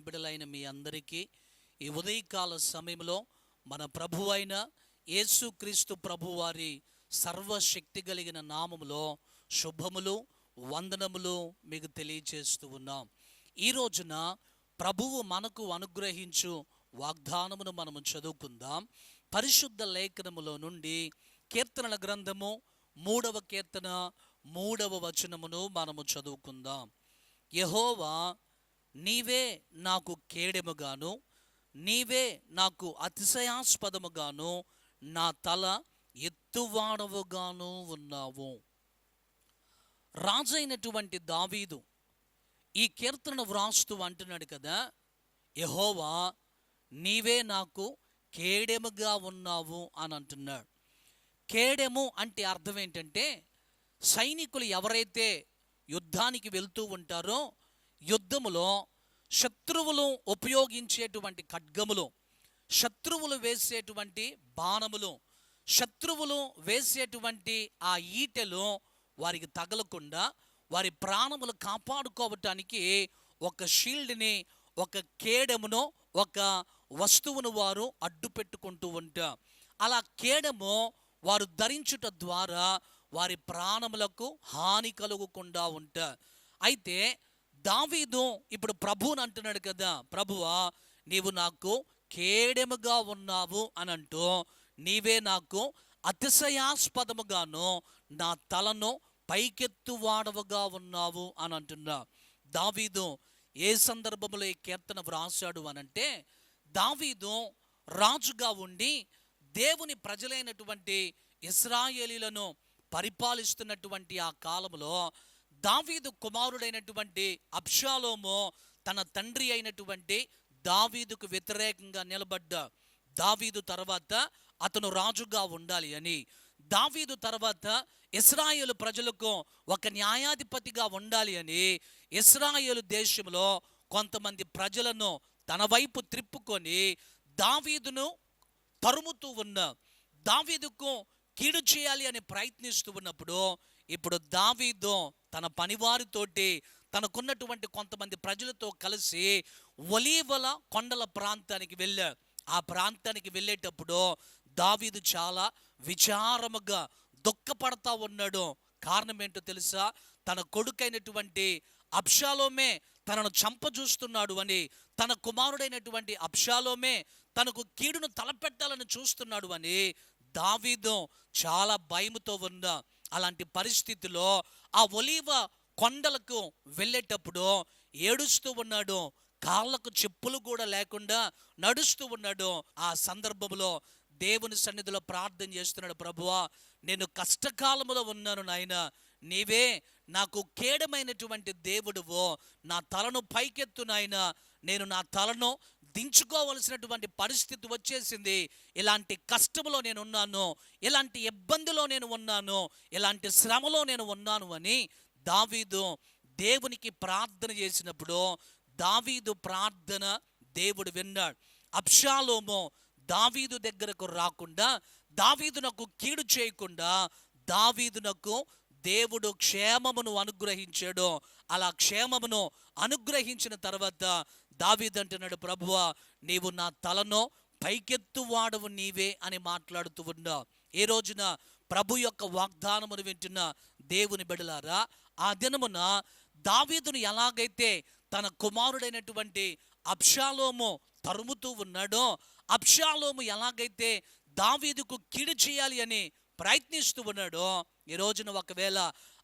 మీ అందరికీ ఈ ఉదయకాల సమయంలో మన ప్రభు అయిన యేసుక్రీస్తు ప్రభు వారి సర్వశక్తి కలిగిన నామములో శుభములు వందనములు మీకు తెలియజేస్తూ ఉన్నాం. ఈ రోజున ప్రభువు మనకు అనుగ్రహించు వాగ్దానమును మనము చదువుకుందాం. పరిశుద్ధ లేఖనములో నుండి కీర్తనల గ్రంథము మూడవ కీర్తన మూడవ వచనమును మనము చదువుకుందాం. యహోవా నీవే నాకు కేడెముగాను నీవే నాకు అతిశయాస్పదముగాను నా తల ఎత్తువాడవుగాను ఉన్నావు. రాజైనటువంటి దావీదు ఈ కీర్తన వ్రాస్తూ అంటున్నాడు కదా యహోవా నీవే నాకు కేడెముగా ఉన్నావు అని అంటున్నాడు. కేడెము అంటే అర్థం ఏంటంటే సైనికులు ఎవరైతే యుద్ధానికి వెళ్తూ ఉంటారో యుద్ధములో శత్రువులు ఉపయోగించేటువంటి ఖడ్గములు శత్రువులు వేసేటువంటి బాణములు శత్రువులు వేసేటువంటి ఆ ఈటెలు వారికి తగలకుండా వారి ప్రాణములు కాపాడుకోవటానికి ఒక షీల్డ్ని ఒక కేడమును ఒక వస్తువును వారు అడ్డు పెట్టుకుంటూ ఉంటారు అలా కేడము వారు ధరించుట ద్వారా వారి ప్రాణములకు హాని కలుగకుండా ఉంటారు అయితే దావీదు ఇప్పుడు ప్రభువుని అంటున్నాడు కదా ప్రభువా నీవు నాకు కేడెముగా ఉన్నావు అని అంటూ నీవే నాకు అతిశయాస్పదముగాను నా తలను పైకెత్తువాడవుగా ఉన్నావు అని అంటున్నా దావీదు ఏ సందర్భంలో ఈ కీర్తన వ్రాసాడు అనంటే దావీదు రాజుగా ఉండి దేవుని ప్రజలైనటువంటి ఇస్రాయేలీలను పరిపాలిస్తున్నటువంటి ఆ కాలంలో దావీదు కుమారుడైనటువంటి అబ్షాలోము తన తండ్రి అయినటువంటి దావీదుకు వ్యతిరేకంగా నిలబడ్డ దావీదు తర్వాత అతను రాజుగా ఉండాలి అని. దావీదు తర్వాత ఇస్రాయేల్ ప్రజలకు ఒక న్యాయాధిపతిగా ఉండాలి అని ఇస్రాయేల్ దేశంలో కొంతమంది ప్రజలను తన వైపు త్రిప్పుకొని దావీదును తరుముతూ ఉన్న దావీదుకు కీడు చేయాలి అని ప్రయత్నిస్తూ ఉన్నప్పుడు ఇప్పుడు దావీదు తన పనివారితోటి తనకున్నటువంటి కొంతమంది ప్రజలతో కలిసి ఒలీవల కొండల ప్రాంతానికి వెళ్ళాడు ఆ ప్రాంతానికి వెళ్ళేటప్పుడు దావీదు చాలా విచారముగా దుఃఖపడతా ఉన్నాడు. కారణం ఏంటో తెలుసా? తన కొడుకైనటువంటి అప్షాలోమే తనను చంపజూస్తున్నాడు అని తన కుమారుడైనటువంటి అప్షాలోమే తనకు కీడును తలపెట్టాలని చూస్తున్నాడు అని దావీదు చాలా భయముతో ఉన్న. అలాంటి పరిస్థితిలో ఆ ఒలీవ కొండలకు వెళ్ళేటప్పుడు ఏడుస్తూ ఉన్నాడు. కాళ్ళకు చెప్పులు కూడా లేకుండా నడుస్తూ ఉన్నాడు. ఆ సందర్భంలో దేవుని సన్నిధిలో ప్రార్థన చేస్తున్నాడు ప్రభువా నేను కష్టకాలములో ఉన్నాను నాయన. నీవే నాకు కేడమైనటువంటి దేవుడువో నా తలను పైకెత్తు నాయన. నేను నా తలను దించుకోవలసినటువంటి పరిస్థితి వచ్చేసింది. ఇలాంటి కష్టములో నేను ఉన్నాను. ఇలాంటి ఇబ్బందిలో నేను ఉన్నాను. ఇలాంటి శ్రమలో నేను ఉన్నాను అని దావీదు దేవునికి ప్రార్థన చేసినప్పుడు దావీదు ప్రార్థన దేవుడు విన్నాడు. అబ్షాలోము దావీదు దగ్గరకు రాకుండా దావీదునకు కీడు చేయకుండా దావీదునకు దేవుడు క్షేమమును అనుగ్రహించాడు. అలా క్షేమమును అనుగ్రహించిన తర్వాత దావీదు అంటున్నాడు ప్రభువా నీవు నా తలను పైకెత్తు వాడవు నీవే అని మాట్లాడుతూ ఉన్నా ఏ రోజున ప్రభు యొక్క వాగ్దానమును వింటున్న దేవుని బిడలారా ఆ దినమున దావీదును ఎలాగైతే తన కుమారుడైనటువంటి అప్షాలోము తరుముతూ ఉన్నాడో అప్షాలోము ఎలాగైతే దావీదుకు కీడు చేయాలి అని ప్రయత్నిస్తూ ఉన్నాడో ఈ రోజున ఒకవేళ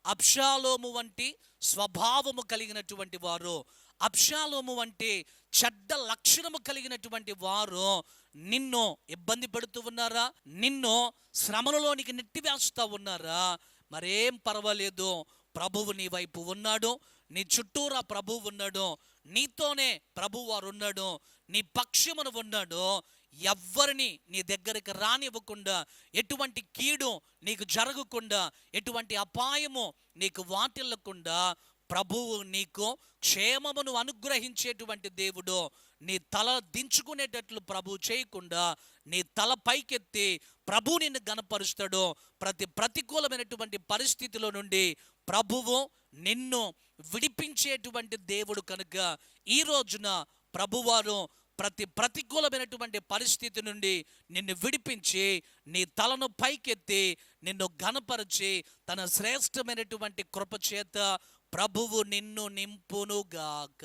అప్షాలోము వంటి స్వభావము కలిగినటువంటి వారు అప్షాలోము వంటి చెడ్డ లక్షణము కలిగినటువంటి వారు నిన్ను ఇబ్బంది పెడుతూ ఉన్నారా? నిన్ను శ్రమలలోనికి నెట్టివేస్తూ ఉన్నారా? మరేం పర్వాలేదు. ప్రభువు నీ వైపు ఉన్నాడు. నీ చుట్టూరా ప్రభువు ఉన్నాడు. నీతోనే ప్రభు వారు ఉన్నాడు. నీ పక్షమున ఉన్నాడు. ఎవ్వరిని నీ దగ్గరికి రానివ్వకుండా ఎటువంటి కీడు నీకు జరగకుండా ఎటువంటి అపాయము నీకు వాటిల్లకుండా ప్రభువు నీకు క్షేమమును అనుగ్రహించేటువంటి దేవుడు. నీ తల దించుకునేటట్లు ప్రభు చేయకుండా నీ తల పైకెత్తి ప్రభు నిన్ను గనపరుస్తాడు. ప్రతి ప్రతికూలమైనటువంటి పరిస్థితిలో నుండి ప్రభువు నిన్ను విడిపించేటువంటి దేవుడు కనుక ఈ రోజున ప్రభువారు ప్రతి ప్రతికూలమైనటువంటి పరిస్థితి నుండి నిన్ను విడిపించి నీ తలను పైకెత్తి నిన్ను ఘనపరిచి తన శ్రేష్టమైనటువంటి కృపచేత ప్రభువు నిన్ను నింపునుగాక.